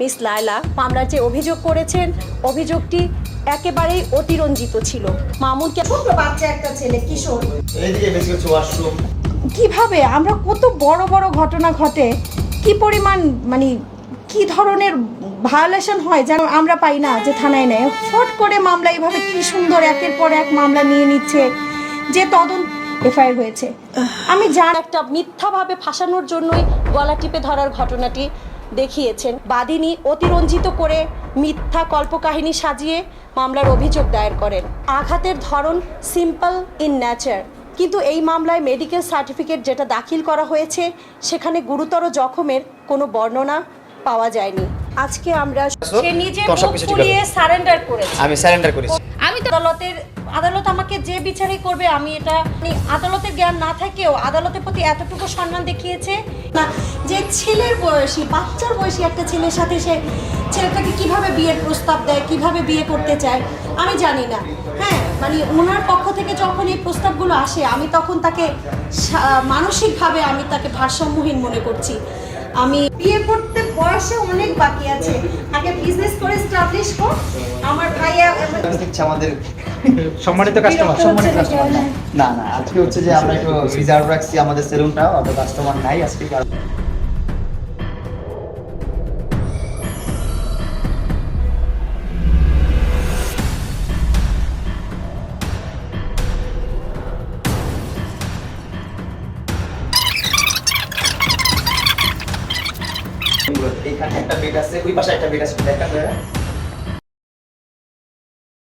Miss Laila মামলার যে অভিযোগ করেছেন অভিযোগটি একেবারেই অতিরঞ্জিত ছিল। মামুনকে ছোট বাচ্চা একটা ছেলে কিশোর। এইদিকে বেশি কিছু ওয়াশরুম কীভাবে? আমরা কত বড় বড় ঘটনা ঘটে। কি পরিমাণ মানে কি ধরনের ভায়োলেশন হয় যেন আমরা পাই না যে থানায় নেয়? ফট করে মামলা এইভাবে কি সুন্দর একের পর এক মামলা নিয়ে নিচ্ছে। যে তদন্ত এফআইআর হয়েছে। আমি জান একটা মিথ্যাভাবে ফাঁসানোর জন্যই গলা টিপে ধরার ঘটনাটি দেখিয়েছেন। বাদিনী অতিরঞ্জিত করে মিথ্যা কল্পকাহিনী সাজিয়ে মামলার অভিযোগ দায়ের করেন। আঘাতের ধরন সিম্পল ইন ন্যাচার কিন্তু এই মামলায় মেডিকেল সার্টিফিকেট যেটা দাখিল করা হয়েছে সেখানে গুরুতর জখমের কোনো বর্ণনা পাওয়া যায়নি। আজকে আমরা সে নিজে ফুলিয়ে সারেন্ডার করেছে। আমি স্যারেন্ডার করেছি। আদালতের, আদালত আমাকে যে বিচারই করবে, আমি এটা আদালতের জ্ঞান না থাকেও আদালতের প্রতি এতটুকু সম্মান দেখিয়েছে। না, যে ছেলের বয়সী, বাচ্চার বয়সী একটা ছেলের সাথে সে ছেলেটাকে কীভাবে বিয়ের প্রস্তাব দেয়, কীভাবে বিয়ে করতে চায়, আমি জানি না। হ্যাঁ মানে ওনার পক্ষ থেকে যখন এই প্রস্তাবগুলো আসে, আমি তখন তাকে মানসিকভাবে আমি তাকে ভারসাম্যহীন মনে করছি। আমি বিয়ে করতে বয়সে অনেক বাকি আছে। আগে বিজনেস করে স্টাবলিশ কর আমার ভাইয়া দেখছি আমাদের সম্মানিত কাস্টমার সম্মানিত কাস্টমার না না আজকে হচ্ছে যে আমরা একটু রিজার্ভ রাখছি আমাদের সেলুনটা অত কাস্টমার নাই আজকে। এইখানে একটা বেড আছে ওই পাশে একটা বেড আছে দেখা যায়